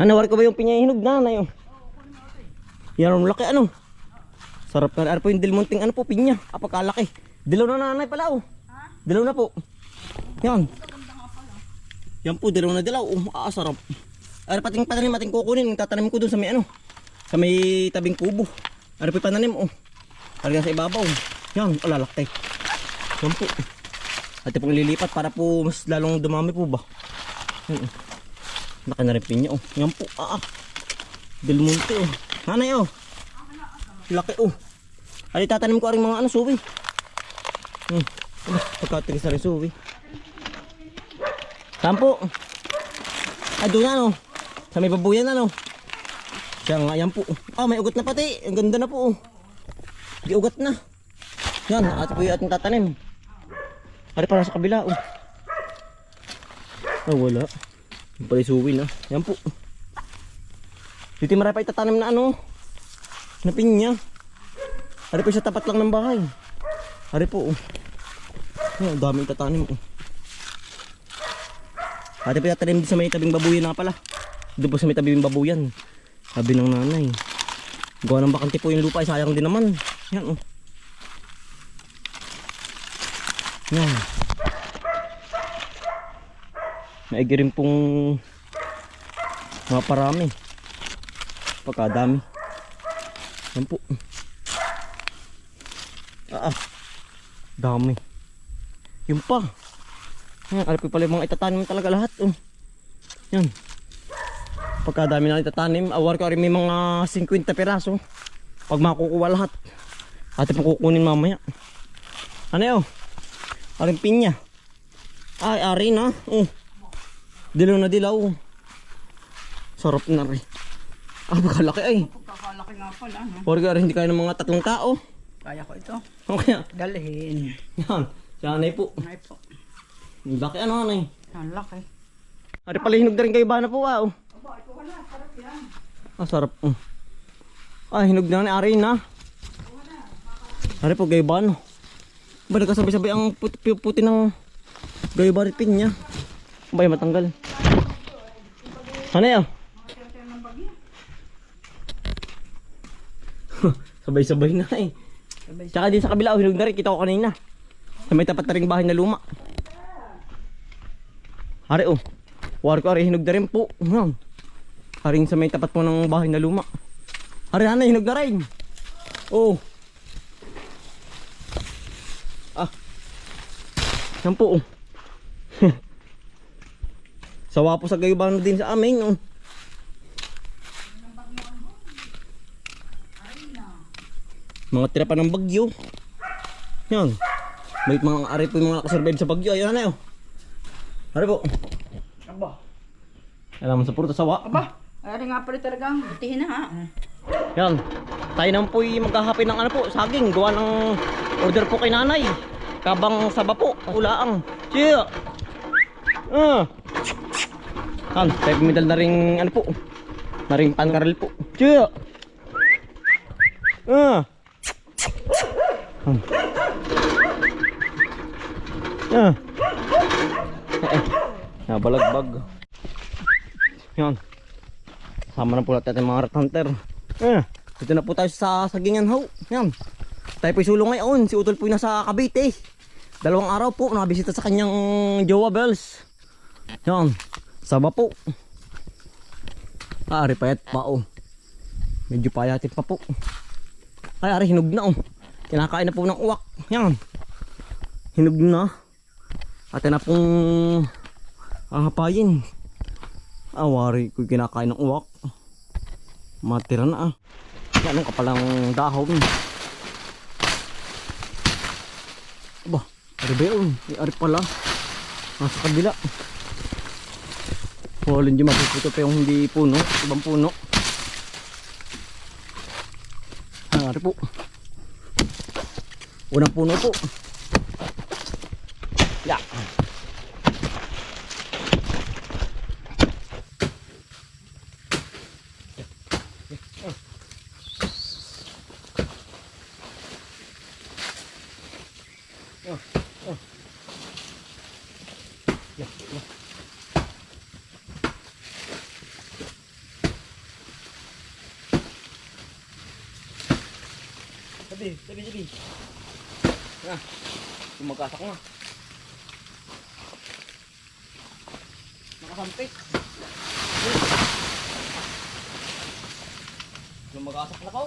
Ano, war ko ba yung pinyahinog na na yun? Yan ang laki ano. Sarap na. Ano po yung dilmunting ano po, pinya. Apakalaki. Dilaw na nanay pala oh. Dilaw na po. Yan. Yan po, dilaw na dilaw. Oh, ah, sarap. Ano pating pananim ating kukunin. Tatanim ko dun sa may ano. Sa may tabing kubo. Ano po yung pananim oh. Ano sa ibabaw. Yan, oh, lalaki. Yan po. At pong lilipat para po mas lalong dumami po ba. Yan, oh. Laki na rin pinya oh. Yan po. Ah, ah. Delmonte oh. Nanay oh. Laki oh. Ay tatanim ko rin mga ano suwi. Hmm. Ano, pagkatigas na rin suwi. Saan po? Ay doon na no. Sa may babuyan na no. Siya nga yan po. Ah may ugat na pati. Ang ganda na po oh. Di ugat na. Yan, ate po yung ating tatanim. Ari para sa kabila oh. Ah wala. Yung pala yung suwi na. Yan po. Dito marami pa itatanim na ano. Na pinya. Ari po sa tapat lang ng bahay. Ari po oh. Ay, ang dami itatanim oh. Ate po itatanim sa may tabing babuyan na pala. Doon po sa may tabing babuyan. Sabi ng nanay. Gawa ng bakante po yung lupa. ay Sayang din naman. Yan oh. Yan. Maigi rin pong mga parami. Pagkadami. Yan po. Ah, ah. Dami. Yung pa. Yan, alipin pala yung mga itatanim talaga lahat. Oh. Yan. Pagkadami na itatanim, awar ko rin may mga 50 piraso. Pag makukuha lahat. Ate pong kukunin mamaya. Ano yun? Aring pinya. Ay, ari na. Oh. Dilaw na dilaw. Sarap na rin. Ah, bakalaki ay. Pagkakalaki nga pala. No? Orga rin hindi kaya ng mga tatlong tao. Kaya ko ito. Okay. Dalhin. Yan. Si anay po. Ay po. Ang Laki ano anay. Ang laki. Ari pala hinog na rin kayo bana po ah. oh. Aba, ito wala. Sarap yan. Ah, sarap. Oh. Ah, hinog na ni Ari na. Ari po gayo bano. Ba nagkasabay-sabay ang puti, puti ng gayo baripin niya. Ba yung matanggal. Ano yun? Sabay-sabay na eh. Sabay Tsaka din sa kabila, oh, hinog na rin. Kita ko kanina. Sa may tapat na rin bahay na luma. Hari oh. War ko ari hinog na rin po. Yan. Haring sa may tapat po ng bahay na luma. Hari na hinog na rin. Oh. Ah. Yan po oh. Sawa po sa gayubano din sa amin oh. Mga tira pa ng bagyo. Yan. May mga ari po yung mga nakasurvive sa bagyo. Ayan na yun. Ari po. Aba. Alam mo sa puro sawa. Aba. Ay nga pala talagang butihin na ha. Yan. Tayo naman po yung maghahapin ng ano po, saging. Gawa ng order po kay nanay. Kabang saba po. Ulaang. Cheer. Ah. Yan. Tayo pumidal na ring ano po. Na ring pankarel po. Cheer. Ah. Hmm. Ah. Eh, eh. Nabalagbag. Yan. Sama na po natin ating mga rat hunter. Eh, dito na po tayo sa sagingan ho. Yan. Tayo po sulong ngayon. Si Utol po yung nasa Cavite. Dalawang araw po nabisita sa kanyang jowa bells. Yan. Saba po. Ah, ari payat pa oh. Medyo payatin pa po. Ay, ari hinog na oh. Kinakain na po ng uwak. Yan. Hinog na. Atin na pong ahapayin. Awari ko kinakain ng uwak. Matira na ah. Ang kapalang dahon. Aba, ari ba yun? Ari pala. Nasa kabila. Wala hindi mapuputo pa yung hindi puno. Ibang puno. Ah, ari po. Unang puno po. Na. Kumagasak na. Nakasampit. Lumagasak na ko.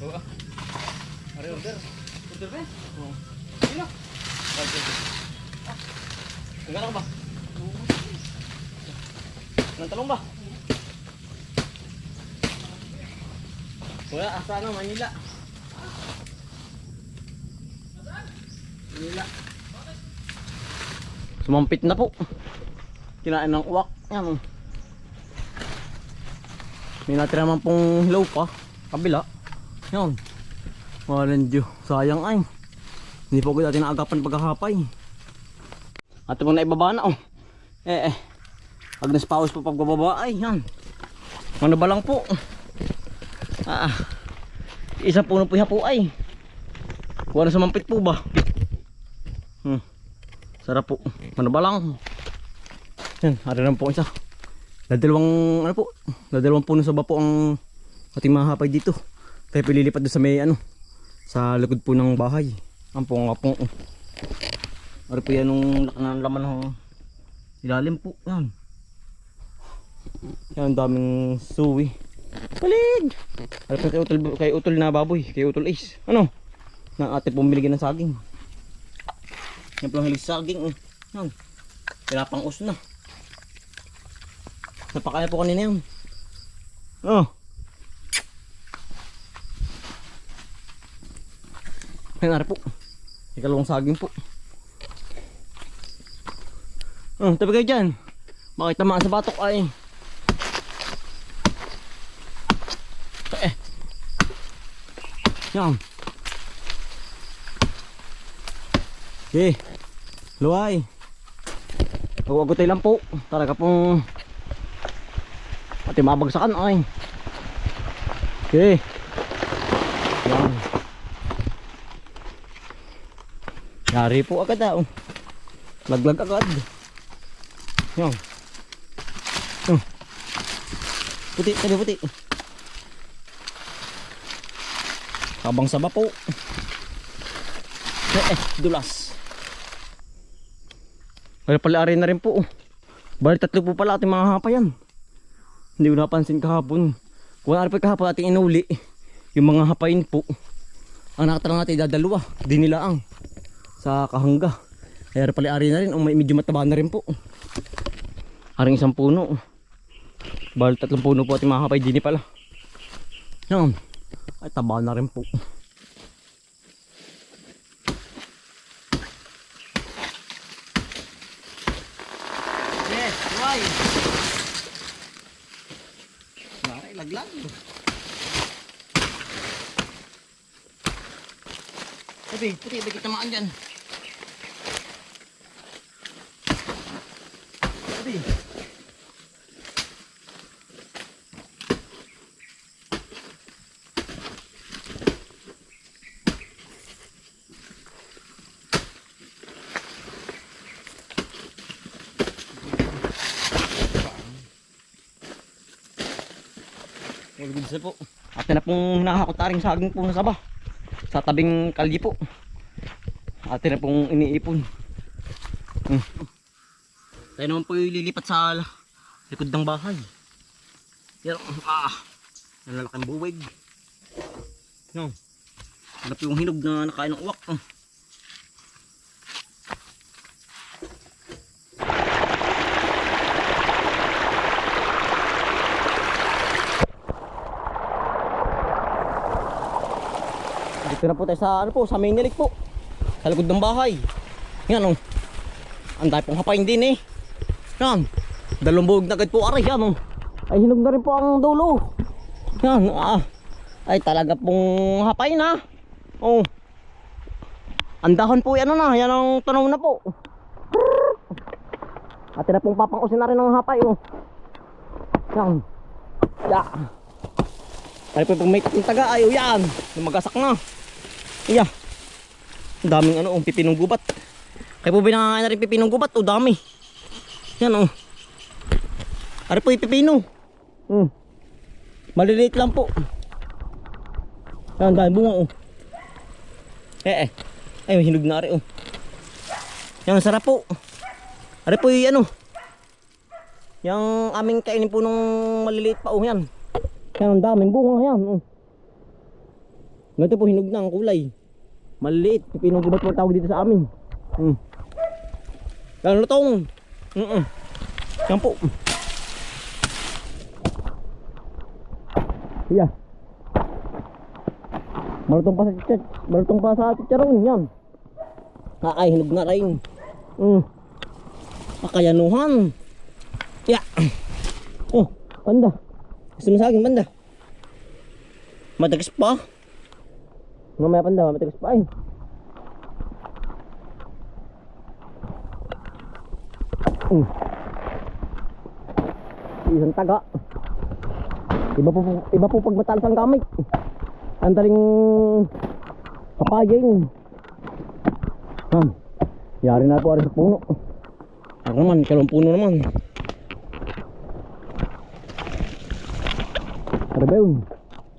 Oo. Are order. Order ba? Oo. Sino? Order. Ang ka ba? Nang talong ba? Asa ano, Manila. Manila. Sumampit na po. Kinain ng uwak. Yan. oh. May natira naman pong hilaw pa. Kabila. Yan. Walang Diyo. Sayang ay. Hindi po ko dati naagapan pagkahapay. At pong naibaba na oh. Eh eh. Agnes Paus po pagbababa ay. Yan. Ano ba lang po. Ah. ah. Isang puno po po ay. Wala sumampit po ba? Hmm. Sarap po. Ano ba lang? Yan, hari lang po isa. Dadalawang ano po, dadalawang puno sa po ang ating mga hapay dito. Tayo pililipat doon sa may ano, sa likod po ng bahay. Ang po nga po. Ano po yan nung laman ng ilalim po. Yan. Yan, ang daming suwi. Palig! Ano po kay utol, kay utol na baboy, kay utol ace. Ano? Na ate pumili ng saging. Yan po ang hilig sa saging. oh. Yan. Pinapang us na. Napakaya po kanina yun. Oh. Ayun nari po. Ikalawang saging po. Oh, tabi kayo dyan. Bakit tamaan sa batok ay. Eh. Yan. Okay. Luway. Huwag lang po. Talaga pong Pati mabagsakan ay. Okay. Yan. Yari po agad ah. oh. Laglag agad. Yan. Oh. Puti, tabi puti. Habang saba po. Eh, eh, dulas. Ay pala na rin po. Bali tatlo po pala ating mga hapayan. Hindi ko napansin kahapon. Kung ano pa kahapon ating inuli, yung mga hapain po, ang nakatala natin dadalawa, di nila ang sa kahangga. Kaya pala ari na rin, may medyo mataba na rin po. Aring isang puno. Bali tatlong puno po ating mga hapay, di ni pala. Yan. Ay taba na rin po. Yes, why? Bakit laglag? Sabi, puti, bigit tamaan dyan. All goods na po. At na pong nakakutaring saging po na saba. Sa tabing kalye po. At na pong iniipon. Hmm. Tayo naman po yung lilipat sa likod ng bahay. Yan. Ah. Lalaking buwig. No. Po yung hinog na nakain ng uwak. Oh. Dito na po tayo sa ano po, sa main nilik po. Sa likod ng bahay. Yan oh. Ang dahil pong hapain din eh. Yan. Dalawang buhog na agad po aray. Yan oh. Ay hinog na rin po ang dulo. Yan. Ah. Ay talaga pong hapain ha. Oh. Ang po yan na. Yan ang tunaw na po. At na pong papangusin na rin ng hapay oh. Yan. Ya. Ay po pag may taga, ayaw yan. Lumagasak na. Iya. Daming ano, oh, pipinong gubat. Kaya po binangangain na rin pipinong gubat, oh, dami. Yan oh. Ari po yung pipino. Hmm. Maliliit lang po. Yan, dahil bunga oh. Eh eh. Ay, may na ari oh. Yan, sarap po. Ari po yung ano. Yung aming kainin po nung maliliit pa oh yan. Yan, ang daming bunga yan. Oh. Ganito po hinog na ang kulay. Maliliit. Pipinong gubat po tawag dito sa amin. Hmm. Yan, lutong. Mm -mm. Yan po. Yeah. Malutong pa sa chichat. Malutong pa sa chicharon. Yan. Ah, ay, hinog na rin. Mm. Pakayanuhan. Yeah. Oh, panda. Gusto mo sa akin, panda? Matagas pa. Mamaya panda, matagas pa eh. Mm. Isang taga. Iba po, iba po pag matalas ang gamit. Ang daling papayin. Han. Yari na po ari sa puno. Ako naman, kalong puno naman.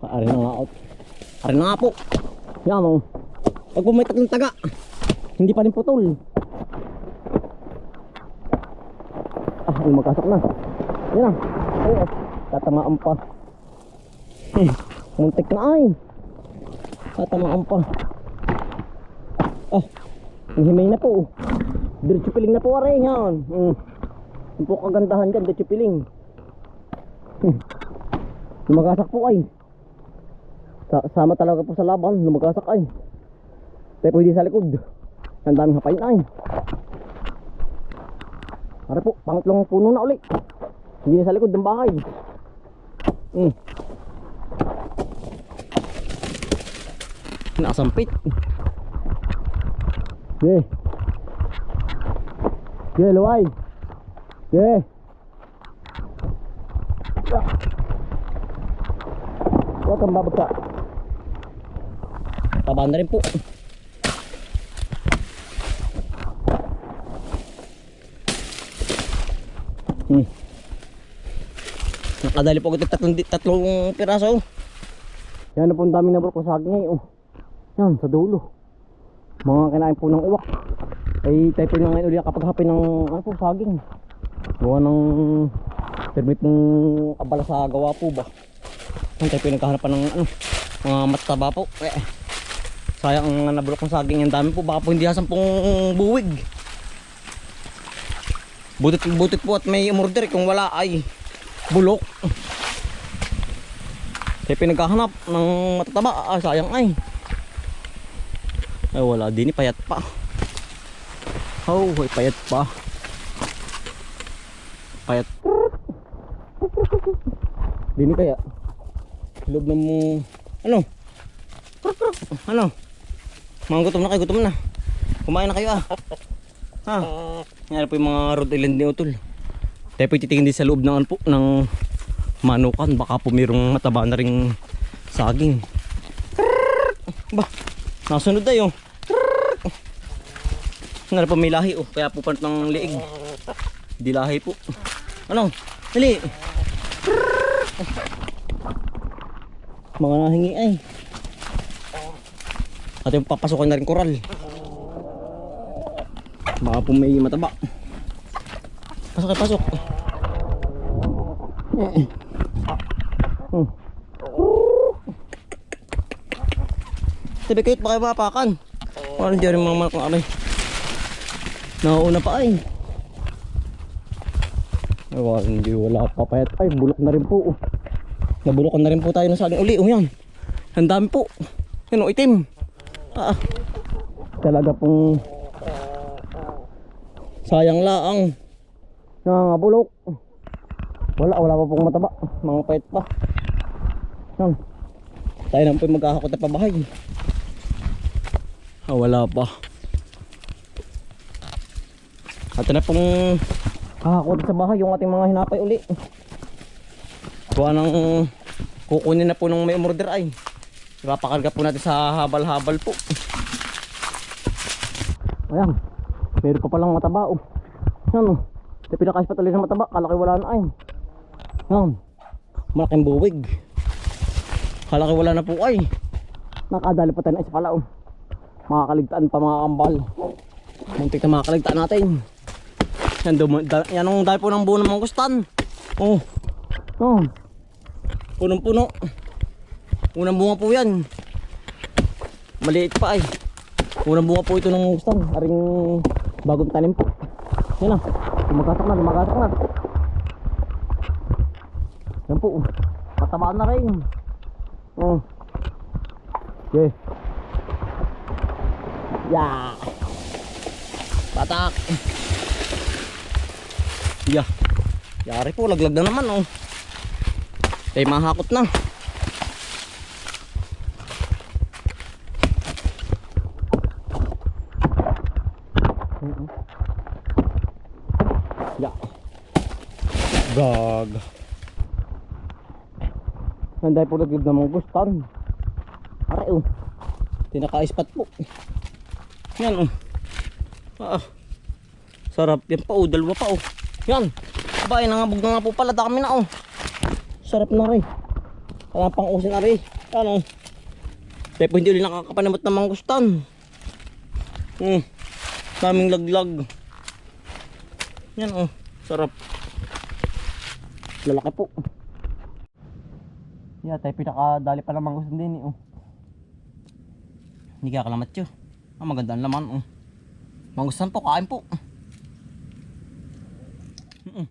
Ah, Ari na nga out. Ari na nga po. Yan o. Pag po may tatlong taga, hindi pa rin putol. Ah, yung magkasak na. Yan na. Ay, oh. Tatamaan pa. Hmm, Muntik na ay. Tatamaan pa. Ah, himay na po. Diretso piling na po aray yan. Hmm. Yung po kagandahan dyan, diretso piling. Hmm. Lumagasak po ay. Sa sama talaga po sa laban, lumagasak ay. Tayo pwede sa likod. Ang daming hapain ay. Para po, pangatlong puno na uli. Hindi na sa likod ng bahay. Hmm. Nakasampit. Yeah. Yeah, luway. Yeah. Huwag kang babagsak. Taba na rin po. Hmm. Nakadali po ito tatlong, tatlong piraso. Yan na po ang daming nabulok ko sa akin ngayon. Oh. Yan, sa dulo. Mga kinain po ng uwak. Ay tayo po na ngayon ulit kapag hapin ng ano po, saging. Gawa ng permit ng abala sa gawa po ba. Yan tayo po nagkahanapan ng ano, mga mataba po. Eh, sayang ang nabulok ng saging. Ang dami po, baka po hindi hasan pong buwig. Butit butit po at may umorder kung wala ay bulok. Kaya pinaghahanap ng matataba, ah, sayang ay. Ay wala din, payat pa. Oh, ay payat pa. Payat. Dini kaya. Loob ng ano? Ano? Mga gutom na kayo, gutom na. Kumain na kayo ah. Ha? Yan po yung mga Rhode Island ni Utol. Tayo po titingin din sa loob ng, ano po, ng manukan. Baka po mayroong mataba na ring saging. Ba, nasunod tayo. Nga po may lahi oh. Kaya po panat ng liig. Di lahi po. Ano? Dali. Mga nahingi ay. At yung papasukan na rin koral. Baka po may mataba. Pasok kayo, pasok. Hmm. Sabi kayo, baka mapakan. Parang di rin mga mga kung amay. Nauuna pa ay. Ay, wala, hindi wala pa payat. Ay, bulok na rin po. oh. Nabulukan na rin po tayo ng saging uli. Oh, yan. Ang dami po. Yan, oh, itim. Ah, talaga pong sayang laang. Nangangabulok. Wala, wala pa pong mataba. Mga payat pa. Yan. Tayo na po maghahakot na pabahay. Ah, wala pa. At na pong kakakot sa bahay yung ating mga hinapay uli. Kuha ng kukunin na po ng may umorder ay. Ipapakarga po natin sa habal-habal po. Ayan. Meron pa palang mataba oh. Yan oh. Ito pa tuloy ng mataba. Kalaki wala na ay. Yan. Malaking buwig. Kalaki wala na po ay. Nakadali pa tayo na isa pala oh. Makakaligtaan pa mga kambal. Muntik na makakaligtaan natin. Yan, dum- da- yan ang dahil po ng buo ng mangustan. Oh. Oh. Punong-puno. Unang bunga po yan. Maliit pa ay. Unang bunga po ito ng mangustan. Aring bagong tanim po. Yan na. Lumagatak na, lumagatak na. Yan po. Matabaan na rin. Oh. Okay. Yeah. Patak. Yeah. Yari po, laglag na naman oh. Kaya mahakot na. Nanday po laglag na mga gustan. Aray oh. Tinaka-ispat po. Yan oh. Ah. Sarap yan pa oh, dalawa pa oh. Yan. Abay, nangabog na nga po pala dami na oh. Sarap na rin. Wala pang usin na rin. Ano? Kaya po hindi ulit nakakapanamot ng mangustan. Hmm. Daming laglag. Yan oh. Sarap. Lalaki po. Yeah, tayo pinakadali pa ng mangustan din eh oh. Hindi kaya kalamat yun. Ah, maganda ang laman oh. Mangustan po, kain po. Mm-mm.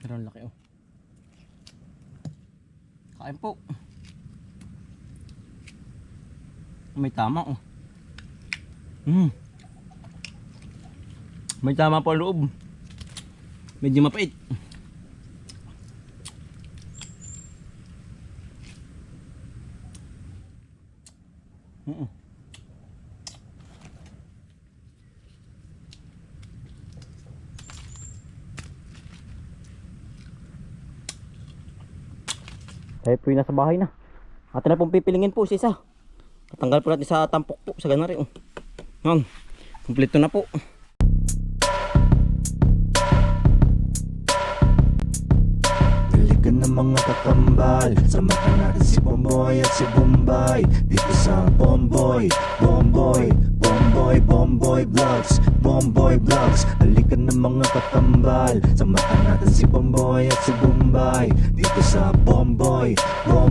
Pero ang laki oh. Kain po. May tama oh. Mm. May tama po ang loob. Medyo mapait. Mm-mm. Tayo po yung nasa bahay na. Atin na pong pipilingin po si isa. Tatanggal po natin sa tampok po. Sa ganari. Oh. Yan. Kompleto na po. Mga kakambal Samahan natin si Bomboy at si Bombay. Dito sa Bomboy, Bomboy, Bomboy, Bomboy Vlogs Bomboy Vlogs Halika na mga kakambal Samahan natin si Bomboy at si Bombay. Dito sa Bomboy, Bomboy